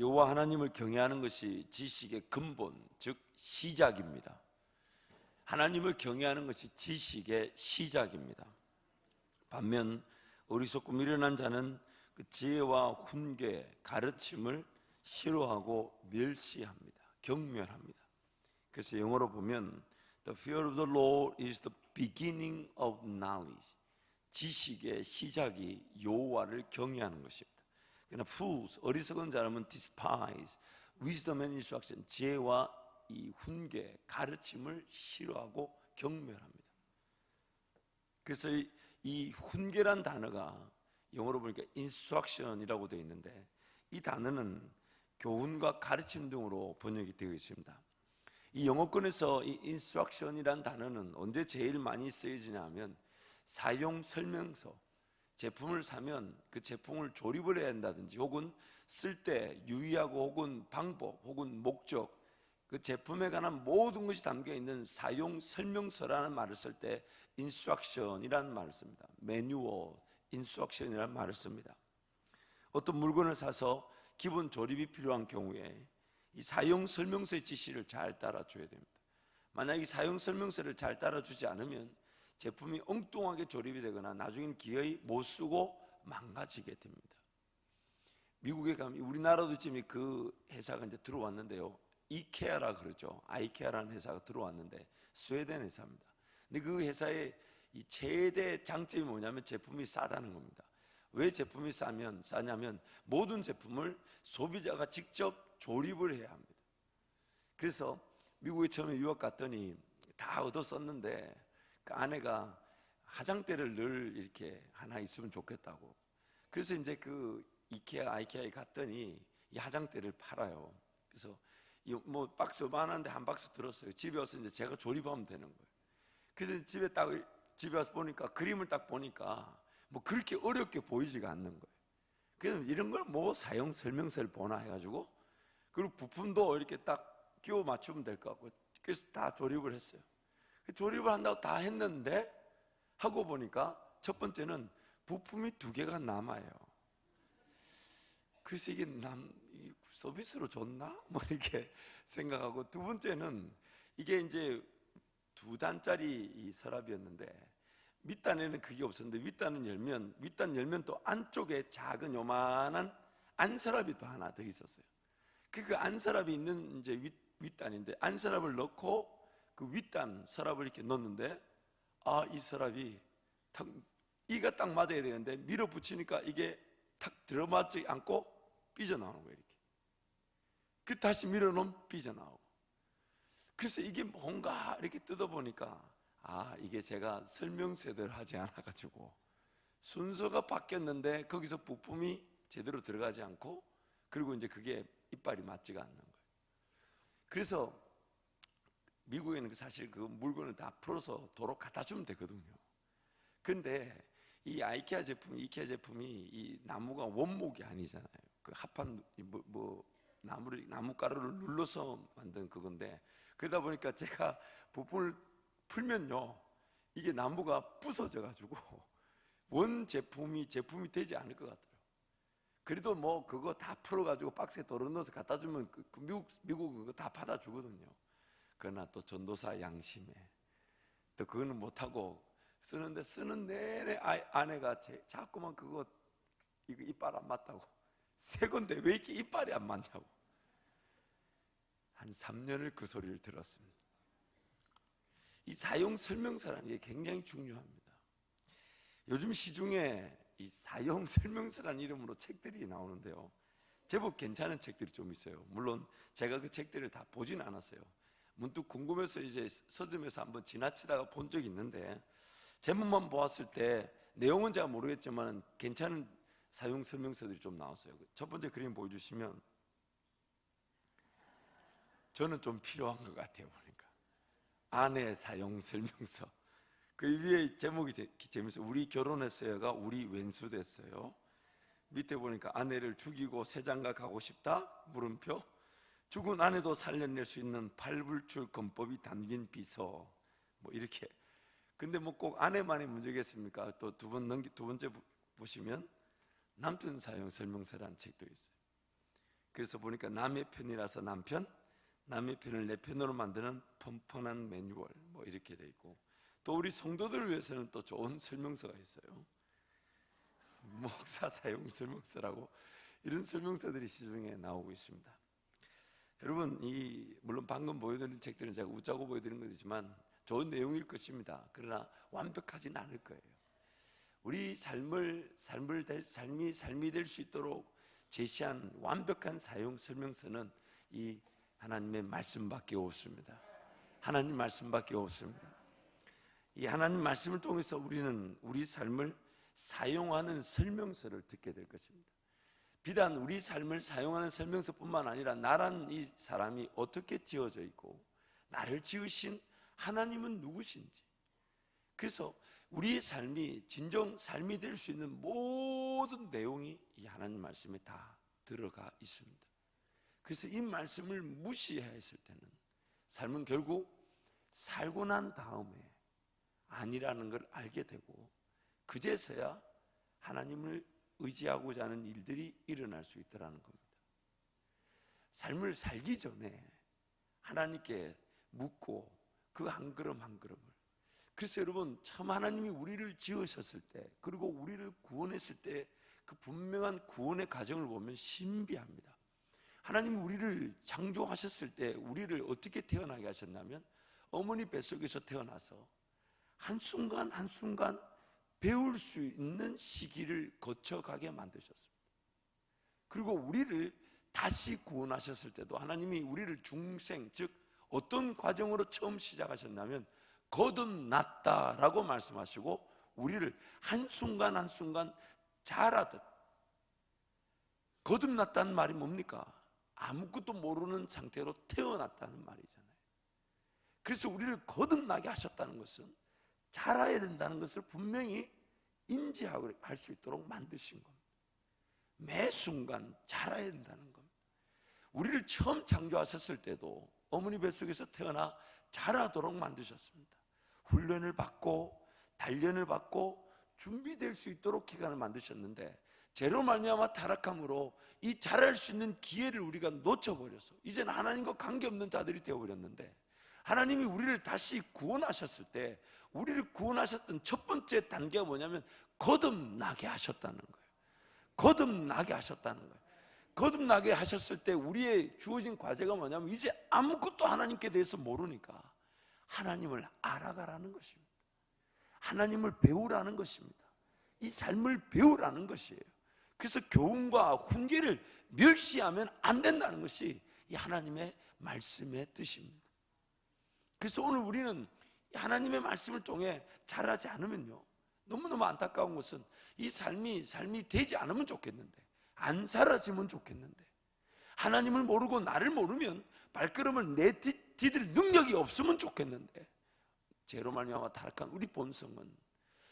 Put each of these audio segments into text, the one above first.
여호와 하나님을 경외하는 것이 지식의 근본, 즉 시작입니다. 하나님을 경외하는 것이 지식의 시작입니다. 반면 어리석고 미련한 자는 그 지혜와 훈계, 가르침을 싫어하고 멸시합니다. 경멸합니다. 그래서 영어로 보면 The fear of the Lord is the beginning of knowledge. 지식의 시작이 여호와를 경외하는 것입니다. 그러나 fools 어리석은 자라면 despise wisdom and instruction 지혜와 이 훈계 가르침을 싫어하고 경멸합니다. 그래서 이, 이 훈계란 단어가 영어로 보니까 instruction이라고 되어 있는데 이 단어는 교훈과 가르침 등으로 번역이 되어 있습니다. 이 영어권에서 이 instruction이란 단어는 언제 제일 많이 쓰여지냐 하면 사용 설명서 제품을 사면 그 제품을 조립을 해야 한다든지 혹은 쓸 때 유의하고 혹은 방법 혹은 목적 그 제품에 관한 모든 것이 담겨 있는 사용 설명서라는 말을 쓸때 instruction이라는 말을 씁니다. 매뉴얼, instruction이라는 말을 씁니다. 어떤 물건을 사서 기본 조립이 필요한 경우에 이 사용 설명서의 지시를 잘 따라줘야 됩니다. 만약 이 사용 설명서를 잘 따라주지 않으면 제품이 엉뚱하게 조립이 되거나 나중엔 기어이 못 쓰고 망가지게 됩니다. 미국에 가면 우리나라도 지금 그 회사가 이제 들어왔는데요. 이케아라 그러죠. 아이케아라는 회사가 들어왔는데 스웨덴 회사입니다. 근데 그 회사의 이 최대 장점이 뭐냐면 제품이 싸다는 겁니다. 왜 제품이 싸면 싸냐면 모든 제품을 소비자가 직접 조립을 해야 합니다. 그래서 미국에 처음에 유학 갔더니 다 얻어 썼는데 그 아내가 화장대를 늘 이렇게 하나 있으면 좋겠다고. 그래서 이제 그 이케아 아이케아에 갔더니 이 화장대를 팔아요. 그래서 뭐 박스 많은데 한 박스 들었어요. 집에 와서 이제 제가 조립하면 되는 거예요. 그래서 집에 딱 집에 와서 보니까 그림을 딱 보니까 뭐 그렇게 어렵게 보이지가 않는 거예요. 그래서 이런 걸 뭐 사용 설명서를 보나 해가지고 그리고 부품도 이렇게 딱 끼워 맞추면 될 것 같고 그래서 다 조립을 했어요. 조립을 한다고 다 했는데 하고 보니까 첫 번째는 부품이 두 개가 남아요. 그래서 이게 남 서비스로 줬나? 뭐 이렇게 생각하고 두 번째는 이게 이제 두 단짜리 이 서랍이었는데 밑단에는 그게 없었는데 윗단은 열면 윗단 열면 또 안쪽에 작은 요만한 안서랍이 또 하나 더 있었어요. 그 안서랍이 있는 이제 윗, 윗단인데 안서랍을 넣고 그 윗단 서랍을 이렇게 넣었는데 아 이 서랍이 탁 이가 딱 맞아야 되는데 밀어붙이니까 이게 탁 들어맞지 않고 삐져나오는 거예요 이렇게. 그 다시 밀어놓으면 삐져나오고. 그래서 이게 뭔가 이렇게 뜯어보니까 아 이게 제가 설명서대로 하지 않아가지고 순서가 바뀌었는데 거기서 부품이 제대로 들어가지 않고 그리고 이제 그게 이빨이 맞지가 않는 거예요. 그래서 미국에는 사실 그 물건을 다 풀어서 도로 갖다 주면 되거든요. 근데 이 아이케아 제품, 이케아 제품이 이 나무가 원목이 아니잖아요. 그 합한 뭐, 뭐 나무를 나무 가루를 눌러서 만든 그건데 그러다 보니까 제가 부품을 풀면요 이게 나무가 부서져 가지고 원 제품이 제품이 되지 않을 것 같아요. 그래도 뭐 그거 다 풀어 가지고 박스에 도로 넣어서 갖다 주면 그, 그 미국 미국 그거 다 받아 주거든요. 그러나 또 전도사 양심에 또 그거는 못하고 쓰는데 쓰는 내내 아내가 제, 자꾸만 그거 이거 이빨 안 맞다고 새 건데 왜 이렇게 이빨이 안 맞냐고 한 3년을 그 소리를 들었습니다. 이 사용 설명서라는 게 굉장히 중요합니다. 요즘 시중에 이 사용 설명서라는 이름으로 책들이 나오는데요. 제법 괜찮은 책들이 좀 있어요. 물론 제가 그 책들을 다 보진 않았어요. 문득 궁금해서 이제 서점에서 한번 지나치다가 본 적이 있는데 제목만 보았을 때 내용은 제가 모르겠지만 괜찮은 사용 설명서들이 좀 나왔어요. 첫 번째 그림 보여주시면 저는 좀 필요한 것 같아요 보니까 아내 사용 설명서 그 위에 제목이 재밌어요. 우리 결혼했어요가 우리 왼수 됐어요. 밑에 보니까 아내를 죽이고 새장가 가고 싶다 물음표 죽은 아내도 살려낼 수 있는 팔불출 권법이 담긴 비서 뭐 이렇게 근데 뭐 꼭 아내만의 문제겠습니까? 또 두 번 넘기 두 번째 보시면 남편 사용 설명서라는 책도 있어요. 그래서 보니까 남의 편이라서 남편, 남의 편을 내 편으로 만드는 펀펀한 매뉴얼 뭐 이렇게 돼 있고 또 우리 성도들을 위해서는 또 좋은 설명서가 있어요. 목사 사용 설명서라고 이런 설명서들이 시중에 나오고 있습니다. 여러분 이 물론 방금 보여드린 책들은 제가 웃자고 보여드린 거지만 좋은 내용일 것입니다. 그러나 완벽하지는 않을 거예요. 우리 삶을 삶을 될, 삶이 삶이 될 수 있도록 제시한 완벽한 사용 설명서는 이 하나님의 말씀밖에 없습니다. 하나님 말씀밖에 없습니다. 이 하나님 말씀을 통해서 우리는 우리 삶을 사용하는 설명서를 듣게 될 것입니다. 비단 우리 삶을 사용하는 설명서뿐만 아니라 나란 이 사람이 어떻게 지어져 있고 나를 지으신 하나님은 누구신지 그래서 우리의 삶이 진정 삶이 될 수 있는 모든 내용이 이 하나님 말씀에 다 들어가 있습니다. 그래서 이 말씀을 무시했을 때는 삶은 결국 살고 난 다음에 아니라는 걸 알게 되고 그제서야 하나님을 의지하고자 하는 일들이 일어날 수 있다는 겁니다. 삶을 살기 전에 하나님께 묻고 그 한 걸음 한 걸음을 그래서 여러분 참 하나님이 우리를 지으셨을 때 그리고 우리를 구원했을 때 그 분명한 구원의 과정을 보면 신비합니다. 하나님이 우리를 창조하셨을 때 우리를 어떻게 태어나게 하셨냐면 어머니 뱃속에서 태어나서 한순간 한순간 배울 수 있는 시기를 거쳐가게 만드셨습니다. 그리고 우리를 다시 구원하셨을 때도 하나님이 우리를 중생, 즉 어떤 과정으로 처음 시작하셨냐면 거듭났다라고 말씀하시고 우리를 한순간 한순간 자라듯 거듭났다는 말이 뭡니까? 아무것도 모르는 상태로 태어났다는 말이잖아요. 그래서 우리를 거듭나게 하셨다는 것은 자라야 된다는 것을 분명히 인지하고 할 수 있도록 만드신 겁니다. 매 순간 자라야 된다는 겁니다. 우리를 처음 창조하셨을 때도 어머니 뱃속에서 태어나 자라도록 만드셨습니다. 훈련을 받고 단련을 받고 준비될 수 있도록 기간을 만드셨는데 제로 말미암아 타락함으로 이 자랄 수 있는 기회를 우리가 놓쳐버려서 이제는 하나님과 관계없는 자들이 되어버렸는데 하나님이 우리를 다시 구원하셨을 때 우리를 구원하셨던 첫 번째 단계가 뭐냐면 거듭나게 하셨다는 거예요. 거듭나게 하셨다는 거예요. 거듭나게 하셨을 때 우리의 주어진 과제가 뭐냐면 이제 아무것도 하나님께 대해서 모르니까 하나님을 알아가라는 것입니다. 하나님을 배우라는 것입니다. 이 삶을 배우라는 것이에요. 그래서 교훈과 훈계를 멸시하면 안 된다는 것이 이 하나님의 말씀의 뜻입니다. 그래서 오늘 우리는 하나님의 말씀을 통해 자라지 않으면요. 너무너무 안타까운 것은 이 삶이 삶이 되지 않으면 좋겠는데 안 사라지면 좋겠는데 하나님을 모르고 나를 모르면 발걸음을 내디딜 능력이 없으면 좋겠는데 죄로 말미암아 타락한 우리 본성은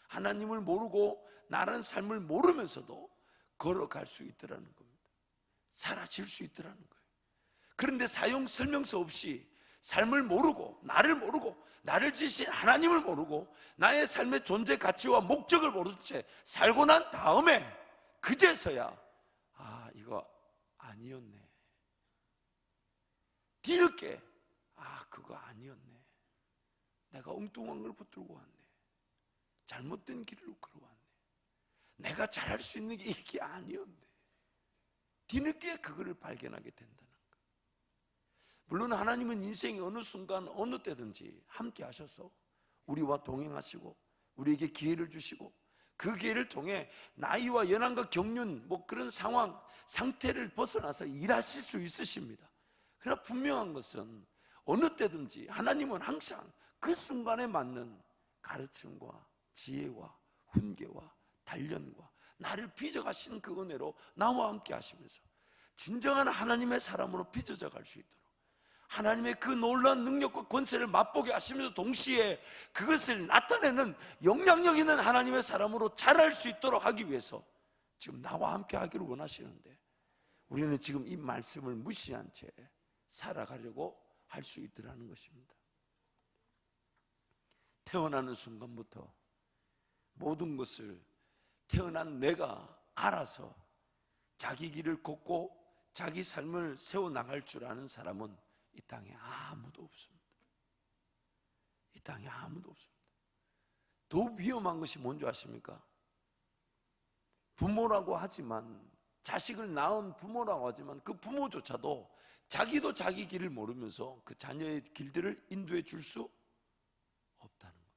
하나님을 모르고 나라는 삶을 모르면서도 걸어갈 수 있더라는 겁니다. 사라질 수 있더라는 거예요. 그런데 사용 설명서 없이 삶을 모르고 나를 모르고 나를 지신 하나님을 모르고 나의 삶의 존재 가치와 목적을 모른 채 살고 난 다음에 그제서야 아 이거 아니었네. 뒤늦게 아 그거 아니었네. 내가 엉뚱한 걸 붙들고 왔네. 잘못된 길로 걸어왔네. 내가 잘할 수 있는 게 이게 아니었네. 뒤늦게 그거를 발견하게 된다는 거. 물론 하나님은 인생의 어느 순간 어느 때든지 함께 하셔서 우리와 동행하시고 우리에게 기회를 주시고 그 기회를 통해 나이와 연한과 경륜 뭐 그런 상황 상태를 벗어나서 일하실 수 있으십니다. 그러나 분명한 것은 어느 때든지 하나님은 항상 그 순간에 맞는 가르침과 지혜와 훈계와 단련과 나를 빚어가시는 그 은혜로 나와 함께 하시면서 진정한 하나님의 사람으로 빚어져 갈 수 있도록 하나님의 그 놀라운 능력과 권세를 맛보게 하시면서 동시에 그것을 나타내는 영향력 있는 하나님의 사람으로 자랄 수 있도록 하기 위해서 지금 나와 함께 하기를 원하시는데 우리는 지금 이 말씀을 무시한 채 살아가려고 할 수 있더라는 것입니다. 태어나는 순간부터 모든 것을 태어난 내가 알아서 자기 길을 걷고 자기 삶을 세워 나갈 줄 아는 사람은 이 땅에 아무도 없습니다. 이 땅에 아무도 없습니다. 더 위험한 것이 뭔지 아십니까? 부모라고 하지만 자식을 낳은 부모라고 하지만 그 부모조차도 자기도 자기 길을 모르면서 그 자녀의 길들을 인도해 줄 수 없다는 것.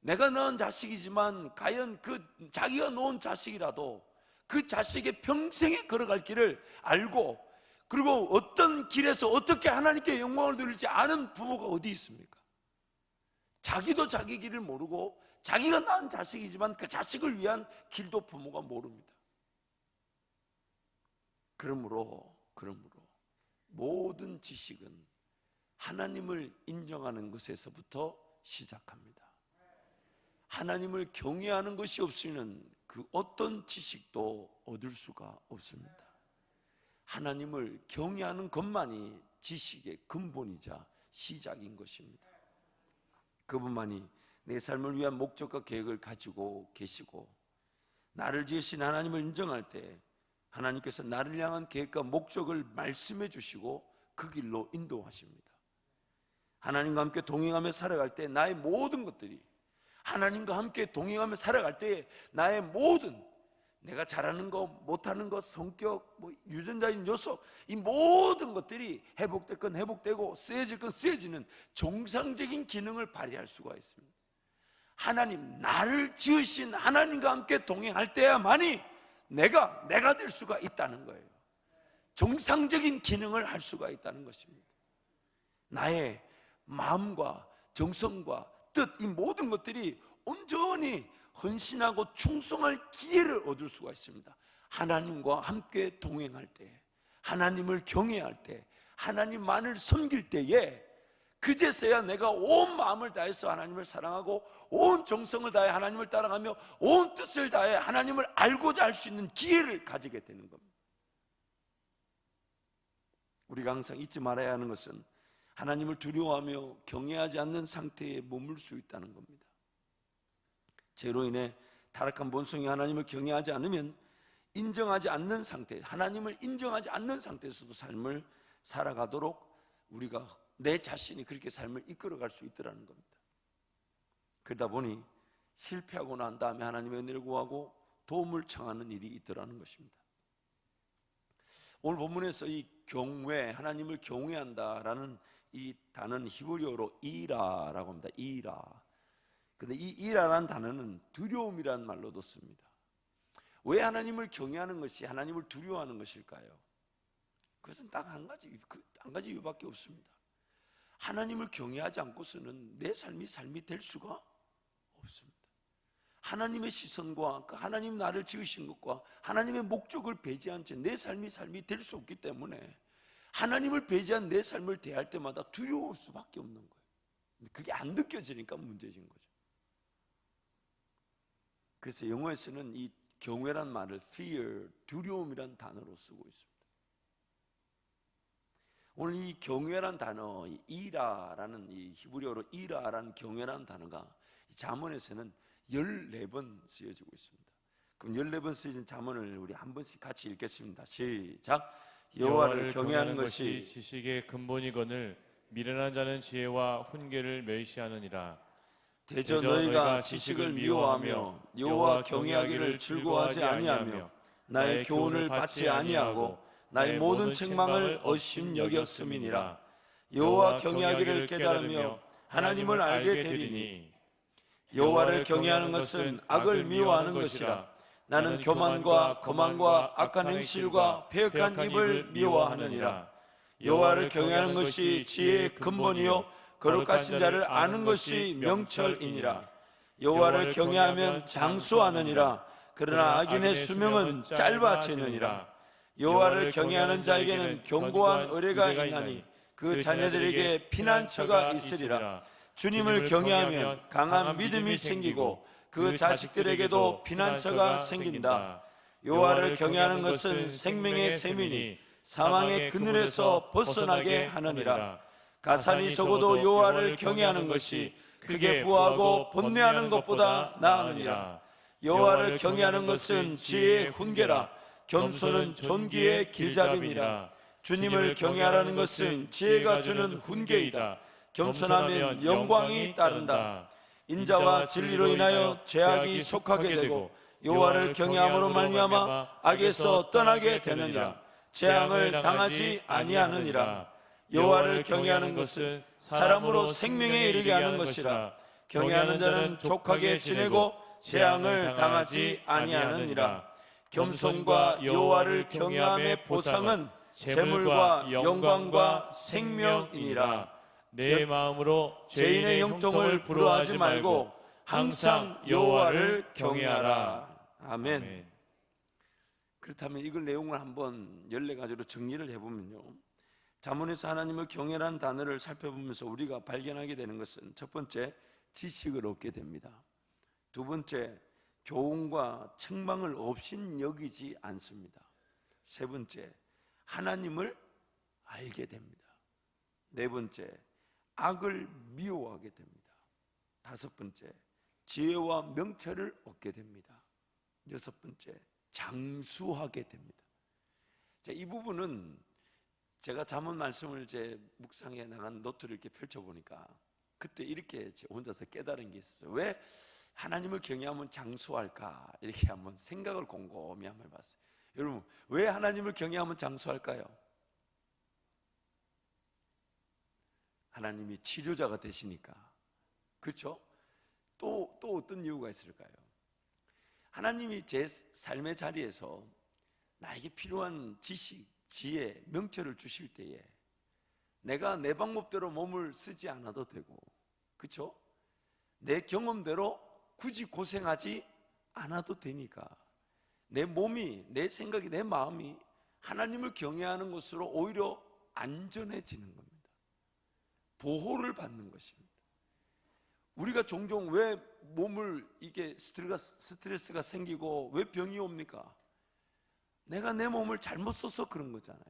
내가 낳은 자식이지만 과연 그 자기가 놓은 자식이라도 그 자식의 평생에 걸어갈 길을 알고 그리고 어떤 길에서 어떻게 하나님께 영광을 돌릴지 아는 부모가 어디 있습니까? 자기도 자기 길을 모르고 자기가 낳은 자식이지만 그 자식을 위한 길도 부모가 모릅니다. 그러므로 그러므로 모든 지식은 하나님을 인정하는 것에서부터 시작합니다. 하나님을 경외하는 것이 없이는 그 어떤 지식도 얻을 수가 없습니다. 하나님을 경외하는 것만이 지식의 근본이자 시작인 것입니다. 그분만이 내 삶을 위한 목적과 계획을 가지고 계시고 나를 지으신 하나님을 인정할 때 하나님께서 나를 향한 계획과 목적을 말씀해 주시고 그 길로 인도하십니다. 하나님과 함께 동행하며 살아갈 때 나의 모든 것들이 하나님과 함께 동행하며 살아갈 때 나의 모든 내가 잘하는 거, 못하는 거, 성격, 뭐 유전자인 요소, 이 모든 것들이 회복될 건 회복되고 쓰여질 건 쓰여지는 정상적인 기능을 발휘할 수가 있습니다. 하나님, 나를 지으신 하나님과 함께 동행할 때야만이 내가, 내가 될 수가 있다는 거예요. 정상적인 기능을 할 수가 있다는 것입니다. 나의 마음과 정성과 뜻, 이 모든 것들이 온전히 헌신하고 충성할 기회를 얻을 수가 있습니다. 하나님과 함께 동행할 때, 하나님을 경외할 때, 하나님만을 섬길 때에 그제서야 내가 온 마음을 다해서 하나님을 사랑하고 온 정성을 다해 하나님을 따라가며 온 뜻을 다해 하나님을 알고자 할 수 있는 기회를 가지게 되는 겁니다. 우리가 항상 잊지 말아야 하는 것은 하나님을 두려워하며 경외하지 않는 상태에 머물 수 있다는 겁니다. 죄로 인해 타락한 본성이 하나님을 경외하지 않으면 인정하지 않는 상태, 하나님을 인정하지 않는 상태에서도 삶을 살아가도록 우리가 내 자신이 그렇게 삶을 이끌어갈 수 있더라는 겁니다. 그러다 보니 실패하고 난 다음에 하나님의 은혜를 구하고 도움을 청하는 일이 있더라는 것입니다. 오늘 본문에서 이 경외, 하나님을 경외한다라는 이 단어는 히브리어로 이라라고 합니다. 이라. 근데 이 이라라는 단어는 두려움이라는 말로도 씁니다. 왜 하나님을 경외하는 것이 하나님을 두려워하는 것일까요? 그것은 딱 한 가지, 그한 가지 이유밖에 없습니다. 하나님을 경외하지 않고서는 내 삶이 삶이 될 수가 없습니다. 하나님의 시선과 그 하나님 나를 지으신 것과 하나님의 목적을 배제한 채 내 삶이 삶이 될 수 없기 때문에 하나님을 배제한 내 삶을 대할 때마다 두려울 수밖에 없는 거예요. 그게 안 느껴지니까 문제인 거죠. 그래서 영어에서는 이 경외란 말을 fear, 두려움이란 단어로 쓰고 있습니다. 오늘 이 경외란 단어, 이 이라라는 이 히브리어로 이라라는 경외란 단어가 자문에서는 14번 쓰여지고 있습니다. 그럼 14번 쓰여진 자문을 우리 한 번씩 같이 읽겠습니다. 시작. 여호와를 경외하는 것이 지식의 근본이거늘 미련한 자는 지혜와 훈계를 멸시하느니라. 대저 너희가 지식을 미워하며 여호와 경외하기를 즐거워하지 아니하며 나의 교훈을 받지 아니하고 나의 모든 책망을 어심 여겼음이니라. 여호와 경외하기를 깨달으며 하나님을 알게 되리니. 여호와를 경외하는 것은 악을 미워하는 것이라. 나는 교만과 거만과 악한 행실과 패역한 입을 미워하느니라. 여호와를 경외하는 것이 지혜의 근본이요 거룩하신 자를 아는 것이 명철이니라. 여호와를 경외하면 장수하느니라. 그러나 악인의 수명은 짧아지느니라. 여호와를 경외하는 자에게는 견고한 의뢰가 있나니 그 자녀들에게 피난처가 있으리라. 주님을 경외하면 강한 믿음이 생기고 그 자식들에게도 피난처가 생긴다. 여호와를 경외하는 것은 생명의 셈이니 사망의 그늘에서 벗어나게 하느니라 가산이 적어도 여호와를 경외하는 것이 크게 부하고 번뇌하는 것보다 나으니라. 여호와를 경외하는 것은 지혜의 훈계라. 겸손은 존귀의 길잡임이라. 주님을 경외하라는 것은 지혜가 주는 훈계이다. 겸손하면 영광이 따른다. 인자와 진리로 인하여 죄악이 속하게 되고 여호와를 경외함으로 말미암아 악에서 떠나게 되느니라. 재앙을 당하지 아니하느니라 여호와를 경외하는 것은 사람으로 생명에 이르게 하는 것이라. 경외하는 자는 족하게 지내고 재앙을 당하지 아니하느니라. 겸손과 여호와를 경외함의 보상은 재물과 영광과 생명이니라. 내 마음으로 죄인의 형통을 부러워하지 말고 항상 여호와를 경외하라. 아멘. 그렇다면 이걸 내용을 한번 14가지로 정리를 해보면요. 자문에서 하나님을 경외라는 단어를 살펴보면서 우리가 발견하게 되는 것은 첫 번째, 지식을 얻게 됩니다. 두 번째, 교훈과 책망을 없인 여기지 않습니다. 세 번째, 하나님을 알게 됩니다. 네 번째, 악을 미워하게 됩니다. 다섯 번째, 지혜와 명철을 얻게 됩니다. 여섯 번째, 장수하게 됩니다. 자, 이 부분은 제가 잠언 말씀을 제 묵상해 나간 노트를 이렇게 펼쳐 보니까 그때 이렇게 제 혼자서 깨달은 게 있었어요. 왜 하나님을 경외하면 장수할까? 이렇게 한번 생각을 곰곰이 한번 해봤어요. 여러분, 왜 하나님을 경외하면 장수할까요? 하나님이 치료자가 되시니까. 그렇죠? 또, 또 어떤 이유가 있을까요? 하나님이 제 삶의 자리에서 나에게 필요한 지식, 지혜, 명철을 주실 때에 내가 내 방법대로 몸을 쓰지 않아도 되고, 그렇죠? 내 경험대로 굳이 고생하지 않아도 되니까 내 몸이, 내 생각이, 내 마음이 하나님을 경외하는 것으로 오히려 안전해지는 겁니다. 보호를 받는 것입니다. 우리가 종종 왜 몸을 이게 스트레스가, 스트레스가 생기고 왜 병이 옵니까? 내가 내 몸을 잘못 써서 그런 거잖아요.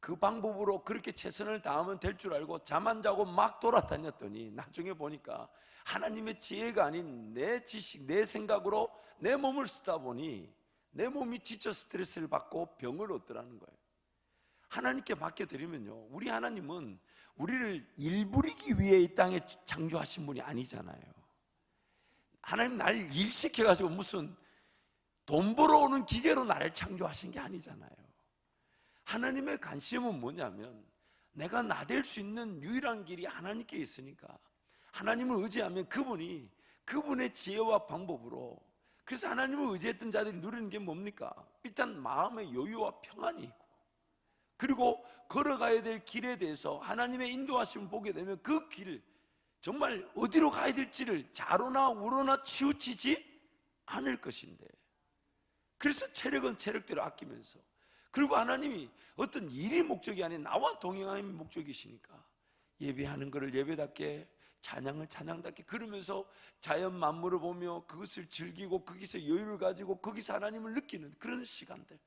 그 방법으로 그렇게 최선을 다하면 될 줄 알고 잠 안 자고 막 돌아다녔더니 나중에 보니까 하나님의 지혜가 아닌 내 지식, 내 생각으로 내 몸을 쓰다 보니 내 몸이 지쳐 스트레스를 받고 병을 얻더라는 거예요. 하나님께 맡겨드리면요. 우리 하나님은 우리를 일부리기 위해 이 땅에 창조하신 분이 아니잖아요. 하나님 날 일시켜가지고 무슨 돈 벌어오는 기계로 나를 창조하신 게 아니잖아요. 하나님의 관심은 뭐냐면 내가 나댈 수 있는 유일한 길이 하나님께 있으니까 하나님을 의지하면 그분이 그분의 지혜와 방법으로 그래서 하나님을 의지했던 자들이 누리는 게 뭡니까? 일단 마음의 여유와 평안이 있고 그리고 걸어가야 될 길에 대해서 하나님의 인도하심을 보게 되면 그 길, 정말 어디로 가야 될지를 좌로나 우로나 치우치지 않을 것인데. 그래서 체력은 체력대로 아끼면서. 그리고 하나님이 어떤 일이 목적이 아닌 나와 동행하는 목적이시니까 예배하는 것을 예배답게 찬양을 찬양답게 그러면서 자연 만물을 보며 그것을 즐기고 거기서 여유를 가지고 거기서 하나님을 느끼는 그런 시간들.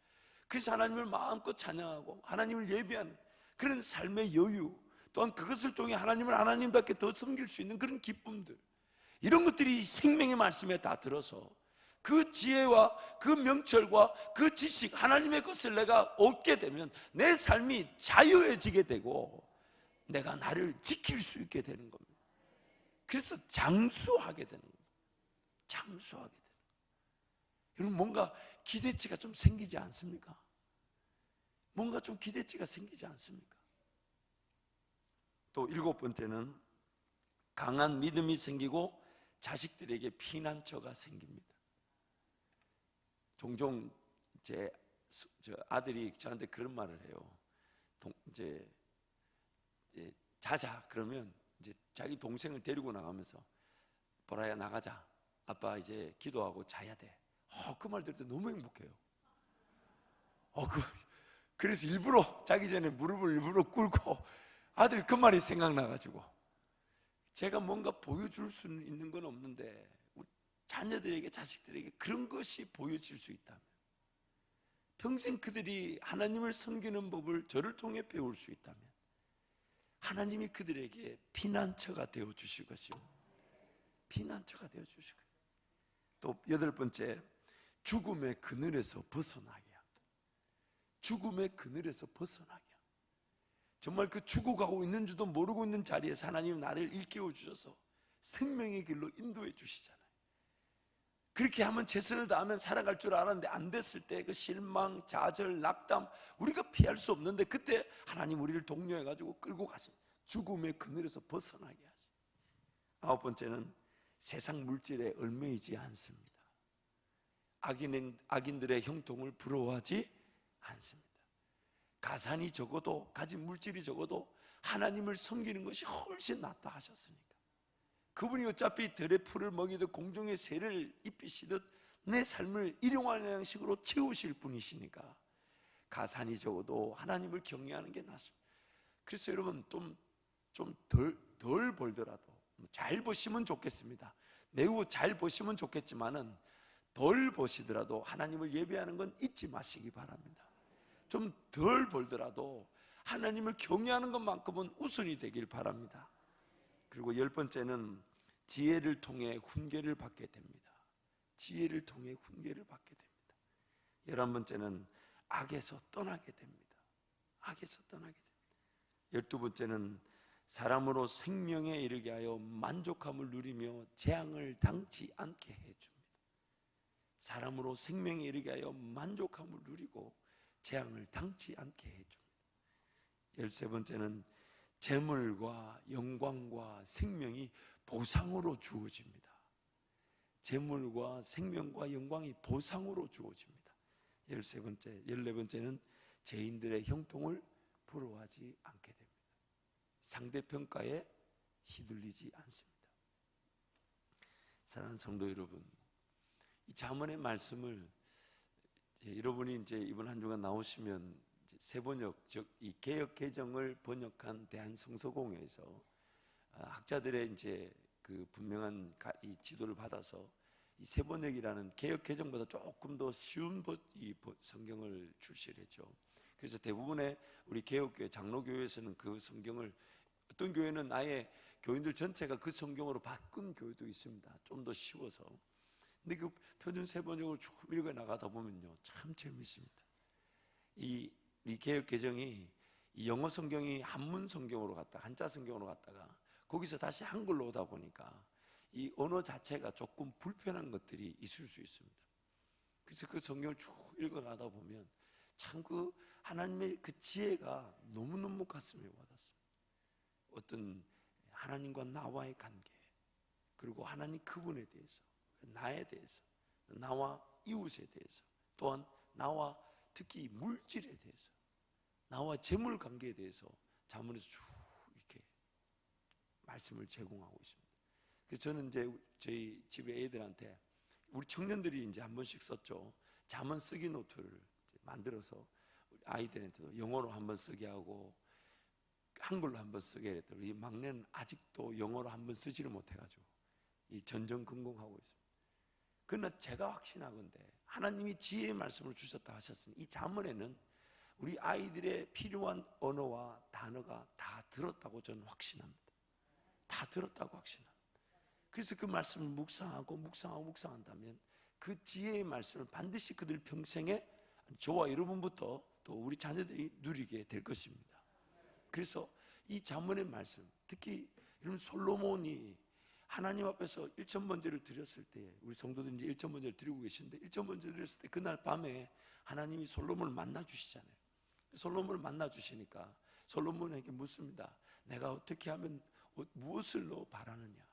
그래서 하나님을 마음껏 찬양하고 하나님을 예배하는 그런 삶의 여유 또한 그것을 통해 하나님을 하나님답게 더 섬길 수 있는 그런 기쁨들 이런 것들이 생명의 말씀에 다 들어서 그 지혜와 그 명철과 그 지식 하나님의 것을 내가 얻게 되면 내 삶이 자유해지게 되고 내가 나를 지킬 수 있게 되는 겁니다. 그래서 장수하게 되는 겁니다. 장수하게 되는. 여러분 뭔가 기대치가 좀 생기지 않습니까? 뭔가 좀 기대치가 생기지 않습니까? 또 일곱 번째는 강한 믿음이 생기고 자식들에게 피난처가 생깁니다. 종종 제 아들이 저한테 그런 말을 해요. 동, 이제, 이제 자자 그러면 이제 자기 동생을 데리고 나가면서 보라야 나가자. 아빠 이제 기도하고 자야 돼. 어, 그 말 들을 때 너무 행복해요. 어, 그, 그래서 일부러 자기 전에 무릎을 일부러 꿇고 아들 그 말이 생각나가지고 제가 뭔가 보여줄 수 있는 건 없는데 자녀들에게 자식들에게 그런 것이 보여질 수 있다면 평생 그들이 하나님을 섬기는 법을 저를 통해 배울 수 있다면 하나님이 그들에게 피난처가 되어 주실 것이요 피난처가 되어 주실 거예요. 또 여덟 번째 죽음의 그늘에서 벗어나게. 죽음의 그늘에서 벗어나게 정말 그 죽어가고 있는 줄도 모르고 있는 자리에서 하나님 나를 일깨워 주셔서 생명의 길로 인도해 주시잖아요. 그렇게 하면 최선을 다하면 살아갈 줄 알았는데 안 됐을 때 그 실망, 좌절, 낙담 우리가 피할 수 없는데 그때 하나님 우리를 독려해 가지고 끌고 가신 죽음의 그늘에서 벗어나게 하시. 아홉 번째는 세상 물질에 얽매이지 않습니다. 악인, 악인들의 형통을 부러워하지 않습니다. 가산이 적어도 가진 물질이 적어도 하나님을 섬기는 것이 훨씬 낫다 하셨으니까. 그분이 어차피 들의 풀을 먹이듯 공중의 새를 입히시듯 내 삶을 일용할 양식으로 채우실 분이시니까 가산이 적어도 하나님을 경외하는 게 낫습니다. 그래서 여러분 좀 좀 덜 덜 벌더라도 잘 버시면 좋겠습니다. 매우 잘 버시면 좋겠지만은 덜 버시더라도 하나님을 예배하는 건 잊지 마시기 바랍니다. 좀 덜 벌더라도 하나님을 경외하는 것만큼은 우선이 되길 바랍니다. 그리고 열 번째는 지혜를 통해 훈계를 받게 됩니다. 지혜를 통해 훈계를 받게 됩니다. 열한 번째는 악에서 떠나게 됩니다. 악에서 떠나게 됩니다. 열두 번째는 사람으로 생명에 이르게 하여 만족함을 누리며 재앙을 당치 않게 해줍니다. 사람으로 생명에 이르게 하여 만족함을 누리고 재앙을 당치 않게 해줍니다. 열세 번째는 재물과 영광과 생명이 보상으로 주어집니다. 재물과 생명과 영광이 보상으로 주어집니다. 열세 번째, 열네 번째는 죄인들의 형통을 부러워하지 않게 됩니다. 상대평가에 휘둘리지 않습니다. 사랑하는 성도 여러분, 이 자문의 말씀을 여러분이 이제 이번 한 주간 나오시면 이제 새 번역 즉 이 개혁 개정을 번역한 대한 성서공회에서 아, 학자들의 이제 그 분명한 가- 이 지도를 받아서 이새 번역이라는 개혁 개정보다 조금 더 쉬운 버- 이 버- 성경을 출시했죠. 그래서 대부분의 우리 개혁교회 장로교회에서는 그 성경을 어떤 교회는 아예 교인들 전체가 그 성경으로 바꾼 교회도 있습니다. 좀 더 쉬워서. 근데 그 표준 세 번역을 쭉 읽어 나가다 보면요, 참 재미있습니다. 이, 이 개혁 개정이 이 영어 성경이 한문 성경으로 갔다 한자 성경으로 갔다가 거기서 다시 한글로 오다 보니까 이 언어 자체가 조금 불편한 것들이 있을 수 있습니다. 그래서 그 성경을 쭉 읽어가다 보면 참 그 하나님의 그 지혜가 너무너무 가슴에 와닿습니다. 어떤 하나님과 나와의 관계, 그리고 하나님 그분에 대해서, 나에 대해서, 나와 이웃에 대해서, 또한 나와 특히 물질에 대해서, 나와 재물 관계에 대해서 자문에서 쭉 이렇게 말씀을 제공하고 있습니다. 그래서 저는 이제 저희 집에 애들한테 우리 청년들이 이제 한 번씩 썼죠. 자문 쓰기 노트를 만들어서 아이들한테도 영어로 한 번 쓰게 하고 한글로 한 번 쓰게 했더니 이 막내는 아직도 영어로 한 번 쓰지를 못해가지고 이 전전긍긍하고 있습니다. 그러나 제가 확신하건대 하나님이 지혜의 말씀을 주셨다 하셨으니 이 자문에는 우리 아이들의 필요한 언어와 단어가 다 들었다고 저는 확신합니다. 다 들었다고 확신합니다. 그래서 그 말씀을 묵상하고 묵상하고 묵상한다면 그 지혜의 말씀을 반드시 그들 평생에 저와 여러분부터 또 우리 자녀들이 누리게 될 것입니다. 그래서 이 자문의 말씀, 특히 여러분 솔로몬이 하나님 앞에서 일천 번제를 드렸을 때 우리 성도들 이제 일천 번제를 드리고 계신데 일천 번제 드렸을 때 그날 밤에 하나님이 솔로몬을 만나 주시잖아요. 솔로몬을 만나 주시니까 솔로몬에게 묻습니다. 내가 어떻게 하면 어- 무엇을 너 바라느냐?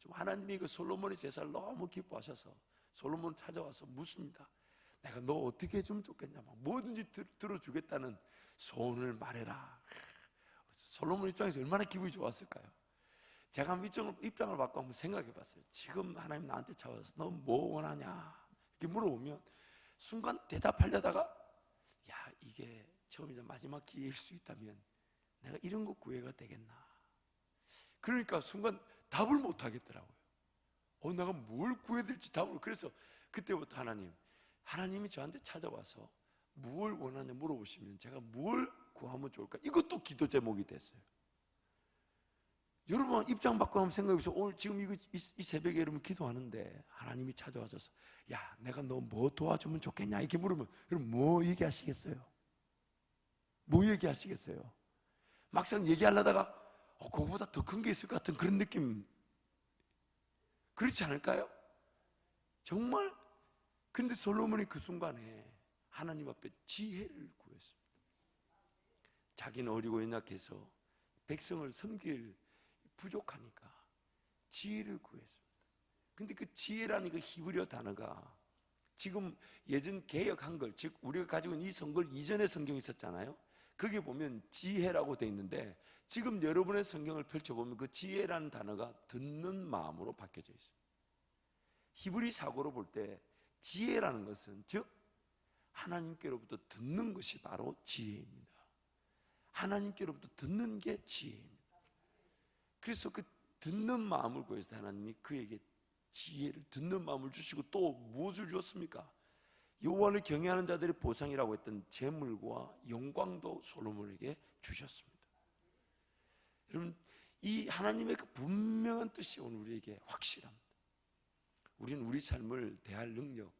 좀 하나님이 그 솔로몬의 제사를 너무 기뻐하셔서 솔로몬을 찾아와서 묻습니다. 내가 너 어떻게 해주면 좋겠냐? 막 뭐든지 들, 들어주겠다는 소원을 말해라. 솔로몬 입장에서 얼마나 기분이 좋았을까요? 제가 한번 입장을, 입장을 바꿔 한번 생각해 봤어요. 지금 하나님 나한테 찾아와서 너 뭐 원하냐? 이렇게 물어보면 순간 대답하려다가 야, 이게 처음이자 마지막 기회일 수 있다면 내가 이런 거 구애가 되겠나? 그러니까 순간 답을 못 하겠더라고요. 어, 내가 뭘 구해드릴지 답을. 그래서 그때부터 하나님, 하나님이 저한테 찾아와서 무엇을 원하냐 물어보시면 제가 뭘 구하면 좋을까? 이것도 기도 제목이 됐어요. 여러분 입장 바꿔 한번 생각해 보세요. 오늘 지금 이거 이, 이 새벽에 여러분 기도하는데 하나님이 찾아와서 야 내가 너 뭐 도와주면 좋겠냐 이렇게 물으면 여러분 뭐 얘기하시겠어요? 뭐 얘기하시겠어요? 막상 얘기하려다가 어, 그거보다 더 큰 게 있을 것 같은 그런 느낌 그렇지 않을까요? 정말 근데 솔로몬이 그 순간에 하나님 앞에 지혜를 구했습니다. 자기는 어리고 연약해서 백성을 섬길 부족하니까 지혜를 구했습니다. 근데 그 지혜라는 그 히브리어 단어가 지금 예전 개혁 한글 즉 우리가 가지고 있는 이 성글 이전의 성경이 있었잖아요. 거기에 보면 지혜라고 돼 있는데 지금 여러분의 성경을 펼쳐보면 그 지혜라는 단어가 듣는 마음으로 바뀌어져 있습니다. 히브리 사고로 볼 때 지혜라는 것은 즉 하나님께로부터 듣는 것이 바로 지혜입니다. 하나님께로부터 듣는 게 지혜입니다. 그래서 그 듣는 마음을 구해서 하나님이 그에게 지혜를 듣는 마음을 주시고 또 무엇을 주었습니까? 여호와를 경외하는 자들의 보상이라고 했던 재물과 영광도 솔로몬에게 주셨습니다. 여러분 이 하나님의 그 분명한 뜻이 오늘 우리에게 확실합니다. 우리는 우리 삶을 대할 능력,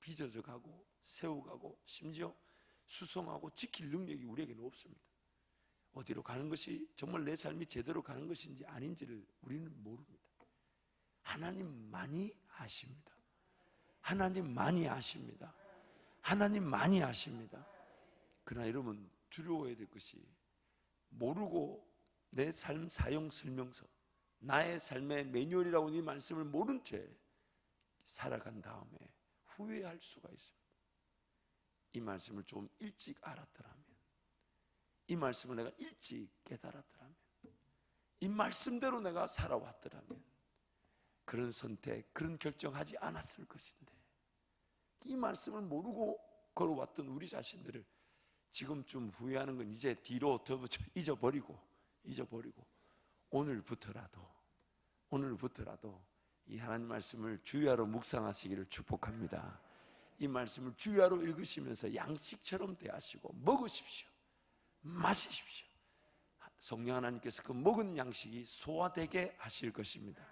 빚어져가고 세워가고 심지어 수성하고 지킬 능력이 우리에게는 없습니다. 어디로 가는 것이 정말 내 삶이 제대로 가는 것인지 아닌지를 우리는 모릅니다. 하나님만이 아십니다. 하나님만이 아십니다. 하나님만이 아십니다. 그러나 여러분 두려워해야 될 것이 모르고 내 삶 사용 설명서, 나의 삶의 매뉴얼이라고 이 말씀을 모른 채 살아간 다음에 후회할 수가 있습니다. 이 말씀을 좀 일찍 알았더라면, 이 말씀을 내가 일찍 깨달았더라면, 이 말씀대로 내가 살아왔더라면, 그런 선택, 그런 결정하지 않았을 것인데, 이 말씀을 모르고 걸어왔던 우리 자신들을 지금쯤 후회하는 건 이제 뒤로 더 잊어버리고, 잊어버리고, 오늘부터라도, 오늘부터라도 이 하나님 말씀을 주야로 묵상하시기를 축복합니다. 이 말씀을 주야로 읽으시면서 양식처럼 대하시고 먹으십시오. 마시십시오. 성령 하나님께서 그 먹은 양식이 소화되게 하실 것입니다.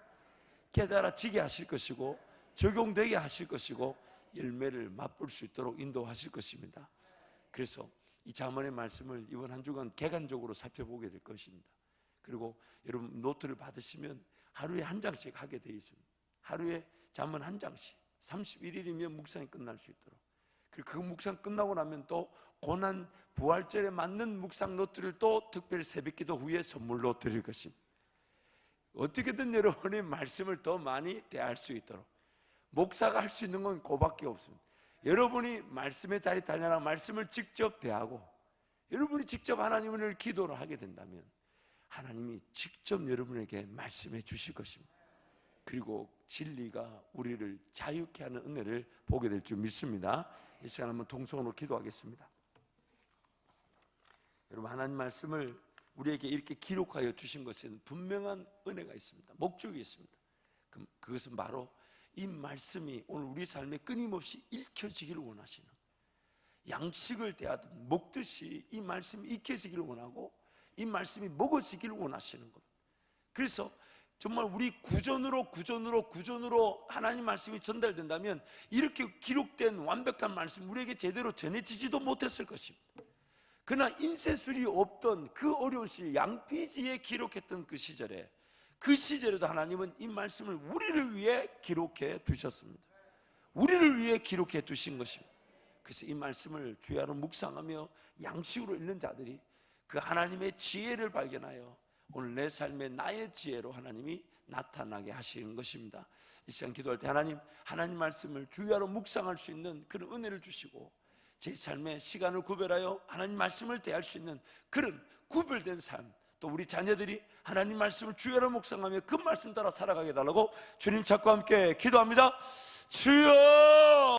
깨달아지게 하실 것이고 적용되게 하실 것이고 열매를 맛볼 수 있도록 인도하실 것입니다. 그래서 이 자문의 말씀을 이번 한 주간 개간적으로 살펴보게 될 것입니다. 그리고 여러분 노트를 받으시면 하루에 한 장씩 하게 되어 있습니다. 하루에 잠은 한 장씩 31일이면 묵상이 끝날 수 있도록 그리고 그 묵상 끝나고 나면 또 고난 부활절에 맞는 묵상 노트를 또 특별히 새벽기도 후에 선물로 드릴 것입니다. 어떻게든 여러분의 말씀을 더 많이 대할 수 있도록 목사가 할 수 있는 건 그밖에 없습니다. 여러분이 말씀의 자리 달려라 말씀을 직접 대하고 여러분이 직접 하나님을 기도를 하게 된다면 하나님이 직접 여러분에게 말씀해 주실 것입니다. 그리고 진리가 우리를 자유케 하는 은혜를 보게 될 줄 믿습니다. 이 시간 한번 동성으로 기도하겠습니다. 여러분 하나님 말씀을 우리에게 이렇게 기록하여 주신 것은 분명한 은혜가 있습니다. 목적이 있습니다. 그- 그것은 바로 이 말씀이 오늘 우리 삶에 끊임없이 읽혀지기를 원하시는 양식을 대하듯 먹듯이 이 말씀이 익혀지기를 원하고 이 말씀이 먹어지기를 원하시는 것. 그래서 정말 우리 구전으로 구전으로 구전으로 하나님 말씀이 전달된다면 이렇게 기록된 완벽한 말씀 우리에게 제대로 전해지지도 못했을 것입니다. 그러나 인쇄술이 없던 그 어려운 시 양피지에 기록했던 그 시절에 그 시절에도 하나님은 이 말씀을 우리를 위해 기록해 두셨습니다. 우리를 위해 기록해 두신 것입니다. 그래서 이 말씀을 주야로 묵상하며 양식으로 읽는 자들이 그 하나님의 지혜를 발견하여 오늘 내 삶의 나의 지혜로 하나님이 나타나게 하시는 것입니다. 이 시간 기도할 때 하나님, 하나님 말씀을 주야로 묵상할 수 있는 그런 은혜를 주시고 제 삶의 시간을 구별하여 하나님 말씀을 대할 수 있는 그런 구별된 삶, 또 우리 자녀들이 하나님 말씀을 주야로 묵상하며 그 말씀 따라 살아가게 달라고 주님 찾고 함께 기도합니다. 주여!